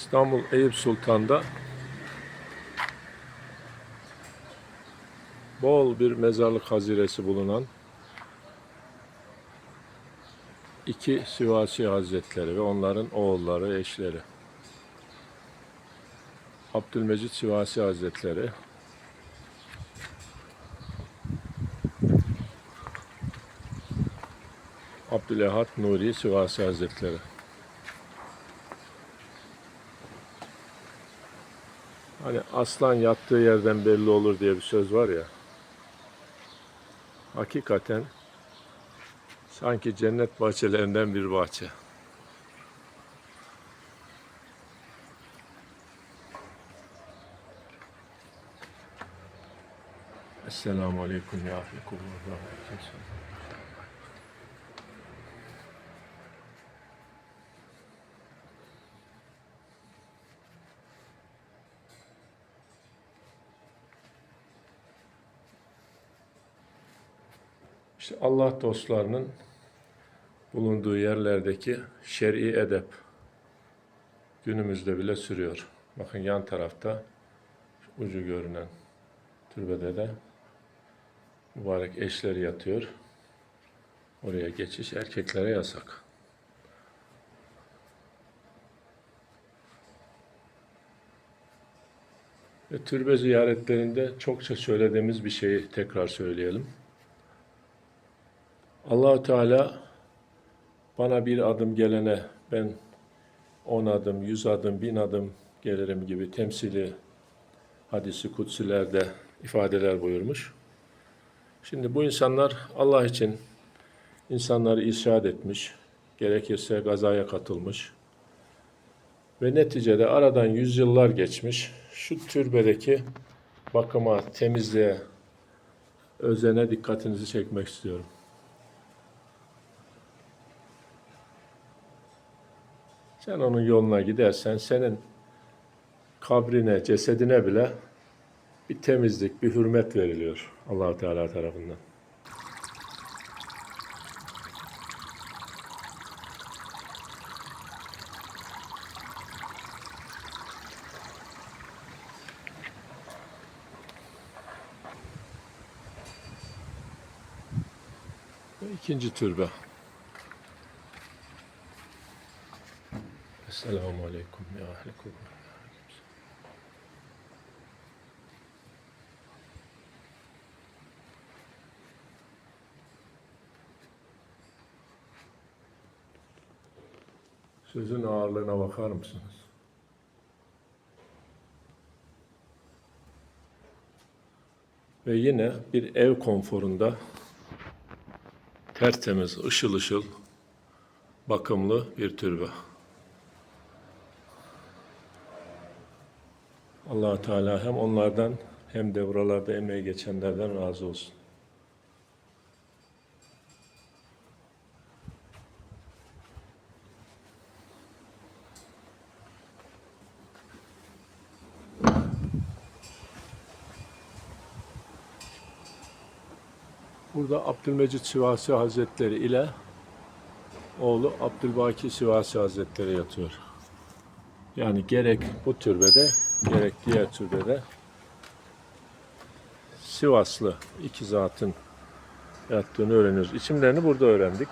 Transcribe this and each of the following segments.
İstanbul Eyüp Sultan'da bol bir mezarlık haziresi bulunan iki Sivasi Hazretleri ve onların oğulları, eşleri. Abdülmecit Sivasi Hazretleri, Abdülehad Nuri Sivasi Hazretleri. Hani aslan yattığı yerden belli olur diye bir söz var ya. Hakikaten sanki cennet bahçelerinden bir bahçe. Esselamu Aleyküm ya Ahikullah. İşte Allah dostlarının bulunduğu yerlerdeki şer'i edep günümüzde bile sürüyor. Bakın yan tarafta ucu görünen türbede de mübarek eşleri yatıyor. Oraya geçiş erkeklere yasak. Ve türbe ziyaretlerinde çokça söylediğimiz bir şeyi tekrar söyleyelim. Allahu Teala bana bir adım gelene ben on adım, yüz adım, bin adım gelirim gibi temsili hadisi kutsilerde ifadeler buyurmuş. Şimdi bu insanlar Allah için insanları irşad etmiş, gerekirse gazaya katılmış ve neticede aradan yüzyıllar geçmiş. Şu türbedeki bakıma, temizliğe, özene dikkatinizi çekmek istiyorum. Sen onun yoluna gidersen senin kabrine, cesedine bile bir temizlik, bir hürmet veriliyor Allahu Teala tarafından. İkinci türbe. Esselamu Aleyküm ya ehli kubur. Sözün ağırlığına bakar mısınız? Ve yine bir ev konforunda tertemiz, ışıl ışıl, bakımlı bir türbe. Allah Teala hem onlardan hem de buralarda emeği geçenlerden razı olsun. Burada Abdülmecit Sivasi Hazretleri ile oğlu Abdülbaki Sivasi Hazretleri yatıyor. Yani gerek bu türbede gerek diğer türbede Sivaslı iki zatın yattığını öğreniyoruz. İsimlerini burada öğrendik.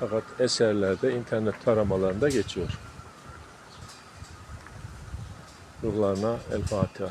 Fakat eserlerde, internet taramalarında geçiyor. Ruhlarına El Fatiha.